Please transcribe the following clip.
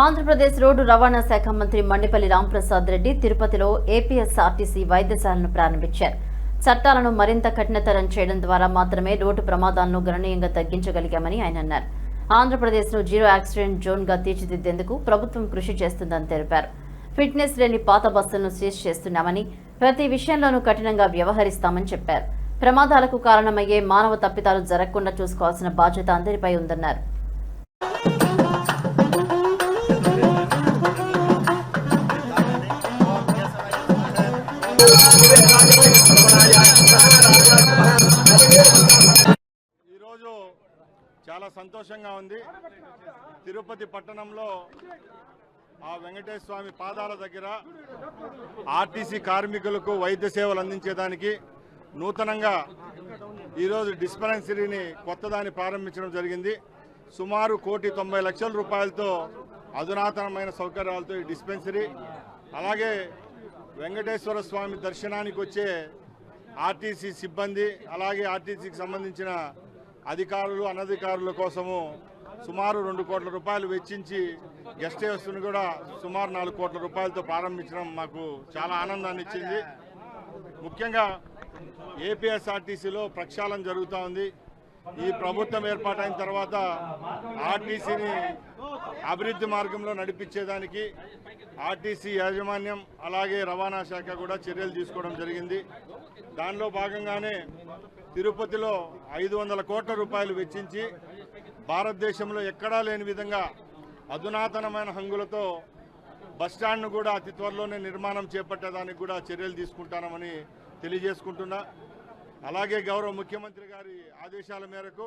Andhra Pradesh road రవాణా శాఖ మంత్రి మండిపల్లి రాంప్రసాద్ రెడ్డి తిరుపతిలో ఏపీఎస్ఆర్టీసీ వైద్యశాలను ప్రారంభించారు. చట్టాలను మరింత కఠినతరం చేయడం ద్వారా మాత్రమే రోడ్డు ప్రమాదాలను గణనీయంగా తగ్గించగలిగామని ఆయన అన్నారు. ఆంధ్రప్రదేశ్ను జీరో యాక్సిడెంట్ జోన్గా తీర్చిదిద్దేందుకు ప్రభుత్వం కృషి చేస్తుందని తెలిపారు. ఫిట్నెస్ లేని పాత బస్సులను సీజ్ చేస్తున్నామని ప్రతి విషయంలోనూ కఠినంగా వ్యవహరిస్తామని చెప్పారు. ప్రమాదాలకు కారణమయ్యే మానవ తప్పిదాలు జరగకుండా చూసుకోవాల్సిన బాధ్యత అందరిపై ఉందన్నారు. ఈరోజు చాలా సంతోషంగా ఉంది. తిరుపతి పట్టణంలో ఆ వెంకటేశ్వర స్వామి పాదాల దగ్గర ఆర్టీసీ కార్మికులకు వైద్య సేవలు అందించేదానికి నూతనంగా ఈరోజు డిస్పెన్సరీని కొత్తదాన్ని ప్రారంభించడం జరిగింది. సుమారు కోటి తొంభై లక్షల రూపాయలతో అధునాతనమైన సౌకర్యాలతో ఈ డిస్పెన్సరీ అలాగే వెంకటేశ్వర స్వామి దర్శనానికి వచ్చే ఆర్టీసీ సిబ్బంది అలాగే ఆర్టీసీకి సంబంధించిన అధికారులు అనధికారుల కోసము సుమారు రెండు కోట్ల రూపాయలు వెచ్చించి గెస్ట్ హౌస్ను కూడా సుమారు నాలుగు కోట్ల రూపాయలతో ప్రారంభించడం మాకు చాలా ఆనందాన్ని ఇచ్చింది. ముఖ్యంగా ఏపీఎస్ఆర్టీసీలో ప్రక్షాళన జరుగుతూ ఉంది. ఈ ప్రభుత్వం ఏర్పాటైన తర్వాత ఆర్టీసీని అభివృద్ధి మార్గంలో నడిపించేదానికి ఆర్టీసీ యాజమాన్యం అలాగే రవాణా శాఖ కూడా చర్యలు తీసుకోవడం జరిగింది. దానిలో భాగంగానే తిరుపతిలో ఐదు వందల కోట్ల రూపాయలు వెచ్చించి భారతదేశంలో ఎక్కడా లేని విధంగా అధునాతనమైన హంగులతో బస్టాండ్ను కూడా అతి త్వరలోనే నిర్మాణం చేపట్టేదానికి కూడా చర్యలు తీసుకుంటామని తెలియజేసుకుంటున్నా. అలాగే గౌరవ ముఖ్యమంత్రి గారి ఆదేశాల మేరకు